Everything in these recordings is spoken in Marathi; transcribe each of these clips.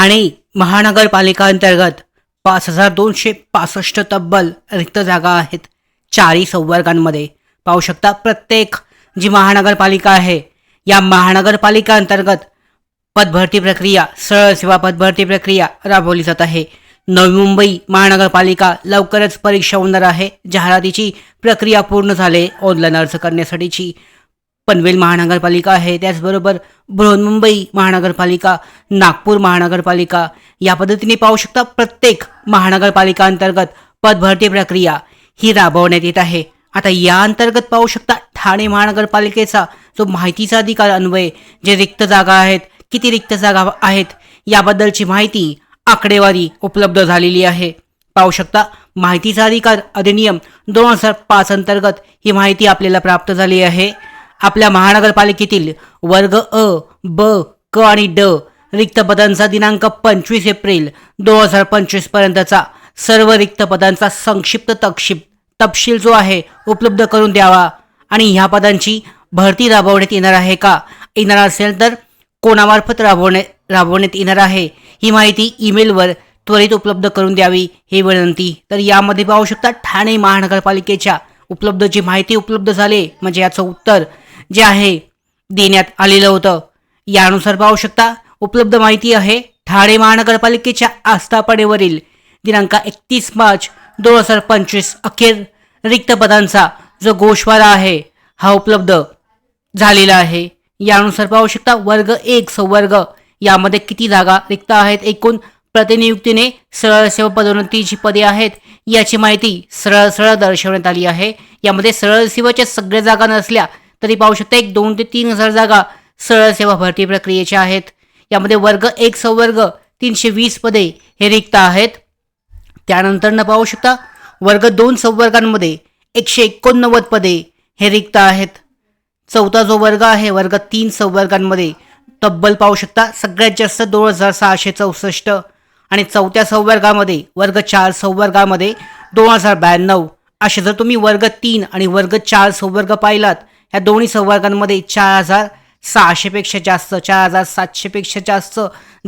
ठाणे महानगरपालिका अंतर्गत पाच हजार दोनशे पासष्ट तब्बल रिक्त जागा आहेत. चारही संवर्गांमध्ये पाहू शकता प्रत्येक जी महानगरपालिका आहे या महानगरपालिका अंतर्गत पदभरती प्रक्रिया सरळ सेवा पदभरती प्रक्रिया राबवली जात आहे. नवी मुंबई महानगरपालिका लवकरच परीक्षा होणार आहे. जाहिरातीची प्रक्रिया पूर्ण झाली ऑनलाईन अर्ज करण्यासाठीची पनवेल महानगरपालिका आहे. त्याचबरोबर बृहन्मुंबई महानगरपालिका नागपूर महानगरपालिका. या पद्धतीने पाहू शकता प्रत्येक महानगरपालिका अंतर्गत पदभरती प्रक्रिया ही राबवण्यात येत आहे. आता या अंतर्गत पाहू शकता ठाणे महानगरपालिकेचा जो माहितीचा अधिकार अन्वय जे रिक्त जागा आहेत किती रिक्त जागा आहेत याबद्दलची माहिती आकडेवारी उपलब्ध झालेली आहे. पाहू शकता माहितीचा अधिकार अधिनियम दोन हजार पाच अंतर्गत ही माहिती आपल्याला प्राप्त झाली आहे. आपल्या महानगरपालिकेतील वर्ग अ ब क आणि ड रिक्त पदांचा दिनांक पंचवीस एप्रिल दोन हजार पंचवीस पर्यंतचा सर्व रिक्त पदांचा संक्षिप्त तपशील तपशील जो आहे उपलब्ध करून द्यावा. आणि ह्या पदांची भरती राबवण्यात येणार आहे का? येणार असेल तर कोणामार्फत राबवणे राबवण्यात येणार आहे? ही माहिती ईमेलवर त्वरित उपलब्ध करून द्यावी ही विनंती. तर यामध्ये पाहू शकता ठाणे महानगरपालिकेच्या उपलब्ध जी माहिती उपलब्ध झाली म्हणजे याचं उत्तर जे आहे देण्यात आलेलं होतं. यानुसार पाहू शकता उपलब्ध माहिती आहे ठाणे महानगरपालिकेच्या आस्थापनेवरील दिनांक एकतीस मार्च दोन हजार पंचवीस अखेर रिक्त पदांचा जो गोषवारा आहे हा उपलब्ध झालेला आहे. यानुसार पाहू शकता वर्ग एक संवर्ग यामध्ये किती जागा रिक्त आहेत एकूण प्रतिनियुक्तीने सरळ सेवा पदोन्नती जी पदे आहेत याची माहिती सरळ सरळ दर्शवण्यात आली आहे. यामध्ये सरळ सेवाच्या सगळ्या जागा नसल्या तरी पाहू शकता एक दोन ते तीन हजार जागा सरळ सेवा भरती प्रक्रियेच्या आहेत. यामध्ये वर्ग एक संवर्ग तीनशे वीस पदे हे रिक्त आहेत. त्यानंतर न पाहू शकता वर्ग दोन संवर्गांमध्ये एकशे एकोणनव्वद पदे हे रिक्त आहेत. चौथा जो वर्ग आहे वर्ग तीन संवर्गांमध्ये तब्बल पाहू शकता सगळ्यात जास्त दोन हजार सहाशे चौसष्ट आणि चौथ्या संवर्गामध्ये वर्ग चार संवर्गामध्ये दोन हजार ब्याण्णव. असे जर तुम्ही वर्ग तीन आणि वर्ग चार संवर्ग पाहिलात ह्या दोन्ही संवर्गांमध्ये चार हजार सहाशेपेक्षा जास्त चार हजार सातशेपेक्षा जास्त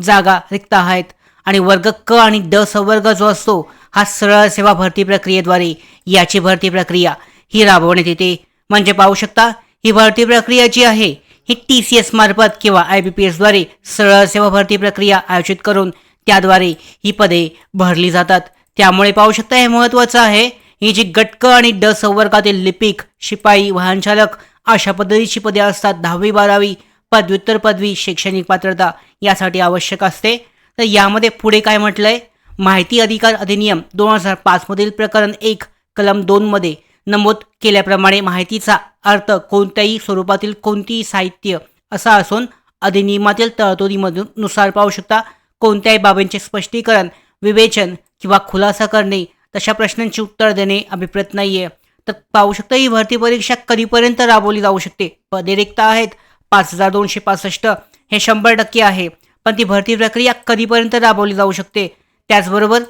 जागा रिक्त आहेत. आणि वर्ग क आणि ड संवर्ग जो असतो हा सरळ सेवा भरती प्रक्रियेद्वारे याची भरती प्रक्रिया ही राबवण्यात येते. म्हणजे पाहू शकता ही भरती प्रक्रिया जी आहे ही टी सी एस मार्फत किंवा आय बी पी एसद्वारे सरळ सेवा भरती प्रक्रिया आयोजित करून त्याद्वारे ही पदे भरली जातात. त्यामुळे पाहू शकता हे महत्त्वाचं आहे. ही जी गटक आणि ड संवर्गातील लिपिक शिपाई वाहनचालक अशा पद्धतीची पदे असतात दहावी बारावी पदव्युत्तर पदवी शैक्षणिक पात्रता यासाठी आवश्यक असते. तर यामध्ये पुढे काय म्हटलंय? माहिती अधिकार अधिनियम दोन हजार पाचमधील प्रकरण एक कलम दोनमध्ये नमूद केल्याप्रमाणे माहितीचा अर्थ कोणत्याही स्वरूपातील कोणतीही साहित्य असा असून अधिनियमातील तरतुदीमधून नुसार पाहू शकता. कोणत्याही बाबींचे स्पष्टीकरण विवेचन किंवा खुलासा करणे तशा प्रश्नांची उत्तर देणे अभिप्रेत नाही आहे तर पाहू शकता ही भरती परीक्षा कधीपर्यंत राबवली जाऊ शकते? पदे रिक्त आहेत. पाच हजार दोनशे पासष्ट हे शंभर टक्के आहे. पण ती भरती प्रक्रिया कधीपर्यंत राबवली जाऊ शकते? त्याचबरोबर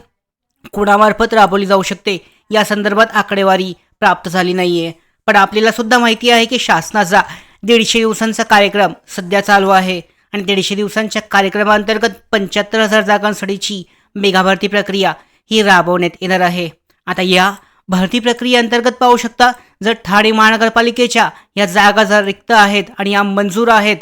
कुणामार्फत राबवली जाऊ शकते? या संदर्भात आकडेवारी प्राप्त झाली नाही आहे पण आपल्याला सुद्धा माहिती आहे की शासनाचा दीडशे दिवसांचा कार्यक्रम सध्या चालू आहे. आणि दीडशे दिवसांच्या कार्यक्रमांतर्गत पंच्याहत्तर हजार जागांसाठीची मेगाभरती प्रक्रिया ही राबवण्यात येणार आहे. आता या भरती प्रक्रियेअंतर्गत पाहू शकता. जर ठाणे महानगरपालिकेच्या या जागा जर रिक्त आहेत आणि या मंजूर आहेत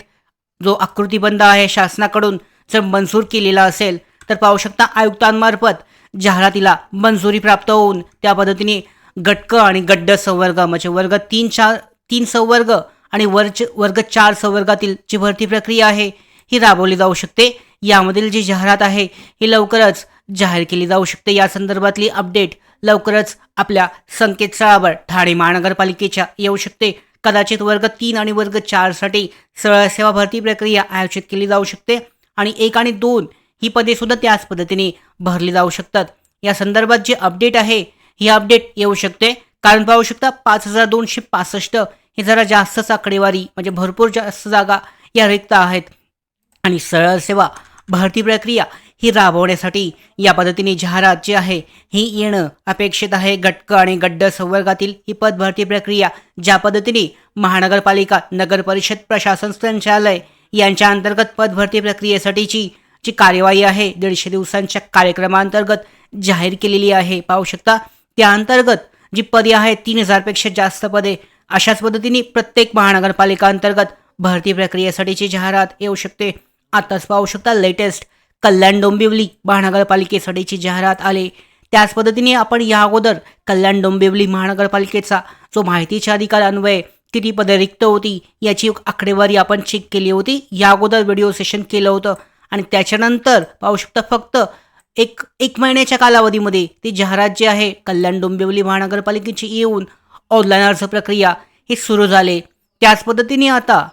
जो आकृतीबंध आहे शासनाकडून जर मंजूर केलेला असेल तर पाहू शकता आयुक्तांमार्फत जाहिरातीला मंजुरी प्राप्त होऊन त्या पद्धतीने गटक आणि गड्ड संवर्ग म्हणजे वर्ग तीन चार तीन संवर्ग आणि वर्च वर्ग चार संवर्गातील जी भरती प्रक्रिया आहे ही राबवली जाऊ शकते. यामधील जी जाहिरात आहे ही लवकरच जाहीर केली जाऊ शकते. या संदर्भातली अपडेट लवकरच आपल्या संकेतस्थळावर ठाणे महानगरपालिकेच्या येऊ शकते. कदाचित वर्ग तीन आणि वर्ग चारसाठी सरळ सेवा भरती प्रक्रिया आयोजित केली जाऊ शकते आणि एक आणि दोन ही पदे सुद्धा त्याच पद्धतीने भरली जाऊ शकतात. या संदर्भात जे अपडेट आहे ही अपडेट येऊ शकते. कारण पाहू शकता पाच हजार दोनशे पासष्ट हे जरा जास्तच आकडेवारी म्हणजे भरपूर जास्त जागा या रिक्त आहेत. आणि सरळ सेवा भरती प्रक्रिया ही राबवण्यासाठी या पद्धतीने जाहिरात जी आहे ही येणं अपेक्षित आहे. गटक आणि गड्ड संवर्गातील ही पद भरती प्रक्रिया ज्या पद्धतीने महानगरपालिका नगरपरिषद प्रशासन संचालय यांच्या अंतर्गत पद भरती प्रक्रियेसाठीची जी कार्यवाही आहे दीडशे दिवसांच्या कार्यक्रमांतर्गत जाहीर केलेली आहे. पाहू शकता त्या अंतर्गत जी पदे आहेत तीन हजारपेक्षा जास्त पदे अशाच पद्धतीने प्रत्येक महानगरपालिका अंतर्गत भरती प्रक्रियेसाठीची जाहिरात येऊ शकते. आताच पाहू शकता लेटेस्ट कल्याण डोंबिवली महानगरपालिकेसाठीची जाहिरात आले. त्याच पद्धतीने आपण या अगोदर कल्याण डोंबिवली महानगरपालिकेचा जो माहितीच्या अधिकार अन्वय किती पदे रिक्त होती याची आकडेवारी आपण चेक केली होती. या अगोदर व्हिडिओ सेशन केलं होतं. आणि त्याच्यानंतर पाहू शकता फक्त एक एक महिन्याच्या कालावधीमध्ये ती जाहिरात जी आहे कल्याण डोंबिवली महानगरपालिकेची येऊन ऑनलाईन अर्ज प्रक्रिया हे सुरू झाले. त्याच पद्धतीने आता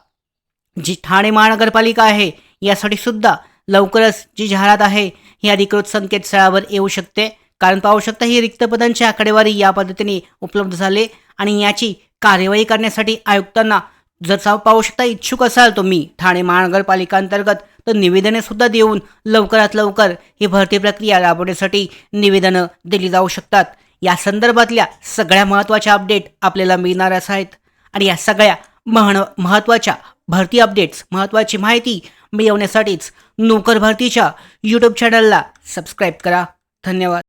जी ठाणे महानगरपालिका आहे यासाठी सुद्धा लवकरच जी जाहिरात आहे ही अधिकृत संकेतस्थळावर येऊ शकते. कारण पाहू शकता ही रिक्त पदांची आकडेवारी या पद्धतीने उपलब्ध झाले आणि याची कार्यवाही करण्यासाठी आयुक्तांना जर पाहू शकता इच्छुक असाल तुम्ही. ठाणे महानगरपालिका अंतर्गत तर निवेदने सुद्धा देऊन लवकरात लवकर ही भरती प्रक्रिया राबवण्यासाठी निवेदनं दिली जाऊ शकतात. या संदर्भातल्या सगळ्या महत्त्वाच्या अपडेट आपल्याला मिळणारच आहेत. आणि या सगळ्या महण महत्त्वाच्या भरती अपडेट्स महत्त्वाची माहिती मिळवण्यासाठीच नोकर भरतीच्या यूट्यूब चॅनलला सबस्क्राईब करा. धन्यवाद.